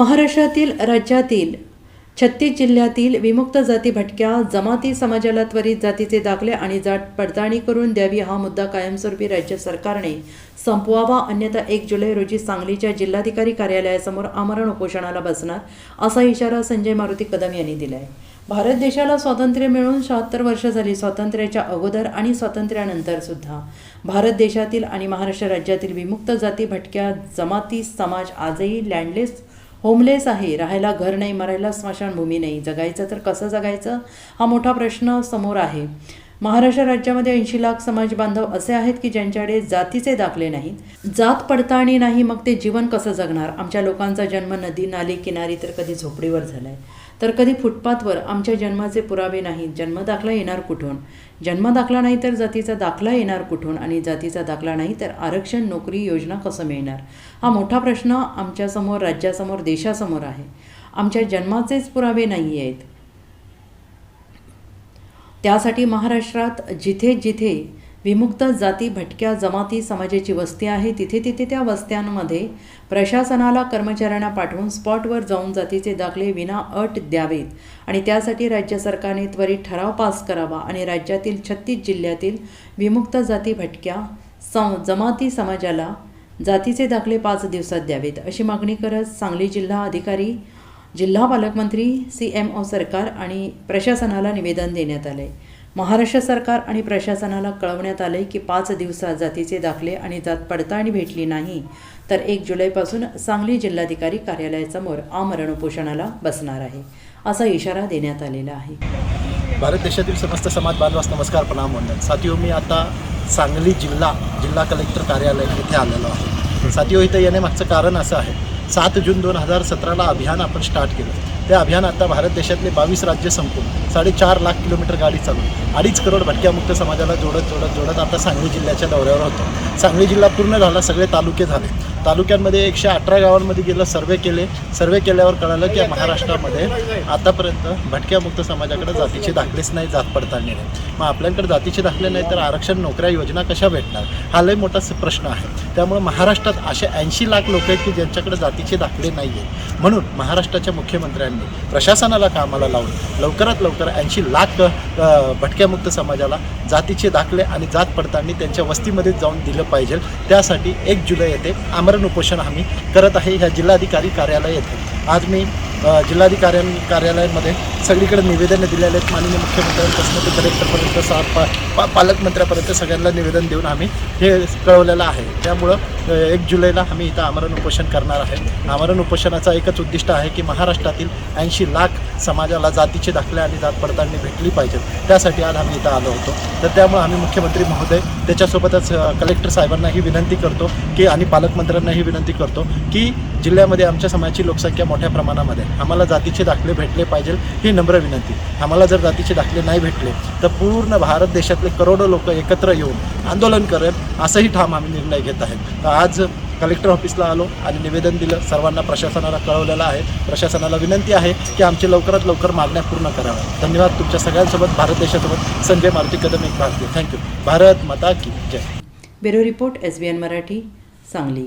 महाराष्ट्रातील राज्यातील छत्तीस जिल्ह्यातील विमुक्त जाती भटक्या जमाती समाजाला त्वरित जातीचे दाखले आणि जात पडताळणी करून द्यावी हा मुद्दा कायमस्वरूपी राज्य सरकारने संपवावा. अन्यथा एक जुलै रोजी सांगलीच्या जिल्हाधिकारी कार्यालयासमोर आमरण उपोषणाला बसणार असा इशारा संजय मारुती कदम यांनी दिला आहे भारत देशाला स्वातंत्र्य मिळून शहात्तर वर्ष झाली. स्वातंत्र्याच्या अगोदर आणि स्वातंत्र्यानंतर सुद्धा भारत देशातील आणि महाराष्ट्र राज्यातील विमुक्त जाती भटक्या जमाती समाज आजही लँडलेस होमलेस आहे राहायला घर नाही मरायला स्मशानभूमी नाही. जगायचं तर कसं जगायचं? हा मोठा प्रश्न समोर आहे. महाराष्ट्र राज्यामध्ये ऐंशी लाख समाज बांधव असे आहेत की ज्यांच्याकडे जातीचे दाखले नाहीत. जात पडताळणी नाही मग ते जीवन कसं जगणार? आमच्या लोकांचा जन्म नदी नाली किनारी तर कधी झोपडीवर झालाय. तर कधी फुटपाथवर आमच्या जन्माचे पुरावे नाहीत. जन्मदाखला येणार कुठून? जन्मदाखला नाही तर जातीचा दाखला येणार कुठून? आणि जातीचा दाखला नाही तर आरक्षण नोकरी योजना कसं मिळणार? हा मोठा प्रश्न आमच्यासमोर राज्यासमोर देशासमोर आहे. आमच्या जन्माचेच पुरावे नाही आहेत त्यासाठी महाराष्ट्रात जिथे जिथे विमुक्त जाती भटक्या जमाती समाजाची वस्ती आहे तिथे तिथे त्या वस्त्यांमध्ये प्रशासनाला कर्मचाऱ्यांना पाठवून स्पॉटवर जाऊन जातीचे दाखले विना अट द्यावेत आणि त्यासाठी राज्य सरकारने त्वरित ठराव पास करावा आणि राज्यातील छत्तीस जिल्ह्यातील विमुक्त जाती भटक्या सम जमाती समाजाला जातीचे दाखले पाच दिवसात द्यावेत. अशी मागणी करत सांगली जिल्हा अधिकारी जिल्हा पालकमंत्री सी एम ओ सरकार आणि प्रशासनाला निवेदन देण्यात आले महाराष्ट्र सरकार आणि प्रशासनाला कळवण्यात आले की पाच दिवसात जातीचे दाखले आणि जात पडताळणी भेटली नाही तर एक जुलैपासून सांगली जिल्हाधिकारी कार्यालयासमोर आमरण उपोषणाला बसणार आहे असा इशारा देण्यात आलेला आहे. भारत देशातील समस्त समाज बांधवास नमस्कार प्रणाम म्हणतात साथियो मी आता सांगली जिल्हा जिल्हा कलेक्टर कार्यालय इथे आलेलो आहे. साथियो इथं येण्यामागचं कारण असं आहे सात जून दोन हजार सतराला अभियान आपण स्टार्ट केलं. ते अभियान आता भारत देशातले बावीस राज्य संपून साडेचार लाख किलोमीटर गाडी चालून अडीच करोड भटक्यामुक्त समाजाला जोडत जोडत जोडत आता सांगली जिल्ह्याच्या दौऱ्यावर होतो. सांगली जिल्हा पूर्ण झाला सगळे तालुके झाले. तालुक्यांमध्ये एकशे अठरा गावांमध्ये गेलं सर्वे केले. सर्वे केल्यावर कळालं की महाराष्ट्रामध्ये आतापर्यंत भटक्यामुक्त समाजाकडे जातीचे दाखलेच नाही जात पडताळणी नाही. मग आपल्याकडे जातीचे दाखले नाही तर आरक्षण नोकऱ्या योजना कशा भेटणार? हा लय मोठा प्रश्न आहे. त्यामुळे महाराष्ट्रात असे ऐंशी लाख लोक आहेत की ज्यांच्याकडे जातीचे दाखले नाही आहेत म्हणून महाराष्ट्राच्या मुख्यमंत्र्यांनी प्रशासनाला कामाला लावून लवकरात लवकर ऐंशी लाख भटक्यामुक्त समाजाला जातीचे दाखले आणि जात पडताळणी त्यांच्या वस्तीमध्ये जाऊन दिलं पाहिजे. त्यासाठी एक जुलै येथे आमरण उपोषण आम्ही करत आहे. ह्या जिल्हाधिकारी कार्यालय येथे आज मी जिल्हाधिकाऱ्यां कार्यालयामध्ये सगळीकडे निवेदनं दिलेले आहेत. माननीय मुख्यमंत्र्यांपासून ते कलेक्टरपर्यंत सा पा पा पालकमंत्र्यापर्यंत सगळ्यांना निवेदन देऊन आम्ही हे कळवलेलं आहे. त्यामुळं एक जुलैला आम्ही इथं आमरण उपोषण करणार आहे. आमरण उपोषणाचा एकच उद्दिष्ट आहे की महाराष्ट्रातील ऐंशी लाख समाजाला जातीचे दाखले आणि जात पडताळणी भेटली पाहिजे. त्यासाठी आज आम्ही इथं आलो होतो. तर त्यामुळे आम्ही मुख्यमंत्री महोदय त्याच्यासोबतच कलेक्टर साहेबांनाही विनंती करतो की आणि पालकमंत्र्यांनाही विनंती करतो की जिल्ह्यामध्ये आमच्या समाजाची लोकसंख्या मोठ्या प्रमाणामध्ये आम्हाला जातीचे दाखले भेटले पाहिजे ही नम्र विनंती. आम्हाला जर जातीचे दाखले नाही भेटले तर पूर्ण भारत देशातले करोडो लोक एकत्र येऊन आंदोलन करेल असंही ठाम आम्ही निर्णय घेत आहेत. तर आज कलेक्टर ऑफिसला आलो आणि निवेदन दिलं. सर्वांना प्रशासनाला कळवलेलं आहे. प्रशासनाला विनंती आहे की आमची लवकरात लवकर मागण्या पूर्ण कराव्या धन्यवाद तुमच्या सगळ्यांसोबत भारत देशासोबत. संजय मारुती कदम एक भारतीय. थँक्यू भारत माता की जय. Bureau report S B N Marathi Sangli.